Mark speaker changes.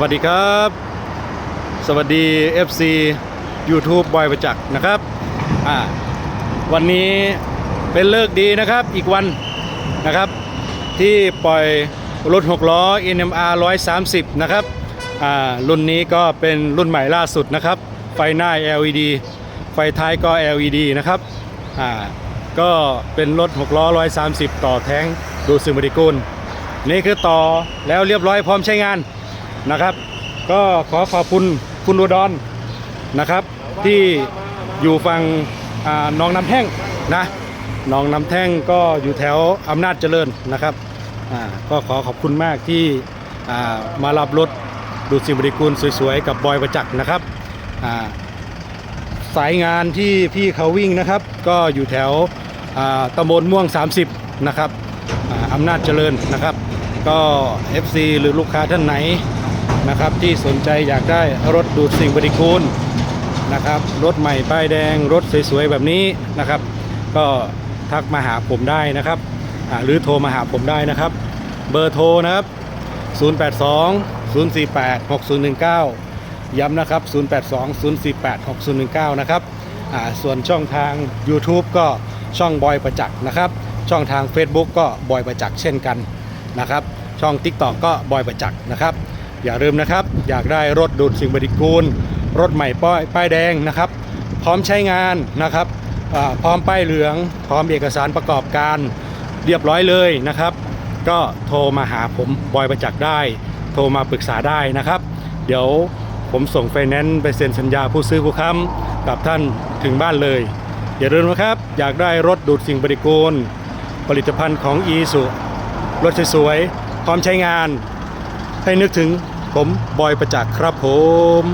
Speaker 1: วัสดีครับ สวัสดี FC YouTube บอยประจักษ์นะครับอ่าวันนี้เป็นเลิกดีนะครับอีกวันนะครับ ที่ปล่อยรถ6ล้อ NMR 130 นะครับอ่ารุ่นนี้ก็เป็นรุ่นใหม่ล่าสุดนะครับ ไฟหน้า LED ไฟท้ายก็ LED นะครับอ่าก็เป็นรถ6ล้อ 130 ต่อแท้งดูซิมริกุลนี่คือต่อแล้วเรียบร้อยพร้อมใช้งาน นะครับ ก็ขอขอบคุณคุณอุดรนะครับ ที่อยู่ฝั่งอ่าหนองน้ำแท่งนะหนองน้ำแท่งก็อยู่แถวอำนาจเจริญนะครับก็ขอขอบคุณมากที่มารับรถดูสิบริกูลสวยๆกับบอยประจักษ์นะครับสายงานที่พี่เขาวิ่งนะครับ ก็อยู่แถวตำบลม่วง 30 นะครับออำนาจเจริญนะครับ ก็ FC หรือลูกค้าท่านไหน นะครับที่สนใจอยากได้รถดูดสิ่งปฏิกูลนะครับรถใหม่ป้ายแดงรถสวยๆแบบนี้นะครับ ก็ทักมาหาผมได้นะครับหรือโทรมาหาผมได้นะครับ เบอร์โทรนะครับ 082 048 6019 ย้ำนะครับ 082 048 6019 นะครับส่วนช่องทาง YouTube ก็ช่องบอยประจักษ์นะครับ ช่องทาง Facebook ก็บอยประจักษ์เช่นกันนะครับ ช่อง TikTok ก็บอยประจักษ์นะครับ อย่าลืมนะครับ อยากได้รถดูดสิ่งปฏิกูล รถใหม่ป้ายป้ายแดงนะครับ พร้อมใช้งานนะครับพร้อมป้ายเหลือง พร้อมเอกสารประกอบการเรียบร้อยเลยนะครับ ก็โทรมาหาผมบอยประจักษ์ได้ โทรมาปรึกษาได้นะครับ เดี๋ยวผมส่งไฟแนนซ์ไปเซ็นสัญญาผู้ซื้อผู้ค้ำกับท่านถึงบ้านเลย อย่าลืมนะครับ อยากได้รถดูดสิ่งปฏิกูล ผลิตภัณฑ์ของอีสุรถสวยๆพร้อมใช้งาน ให้นึกถึงผมบอยประจักษ์ครับผม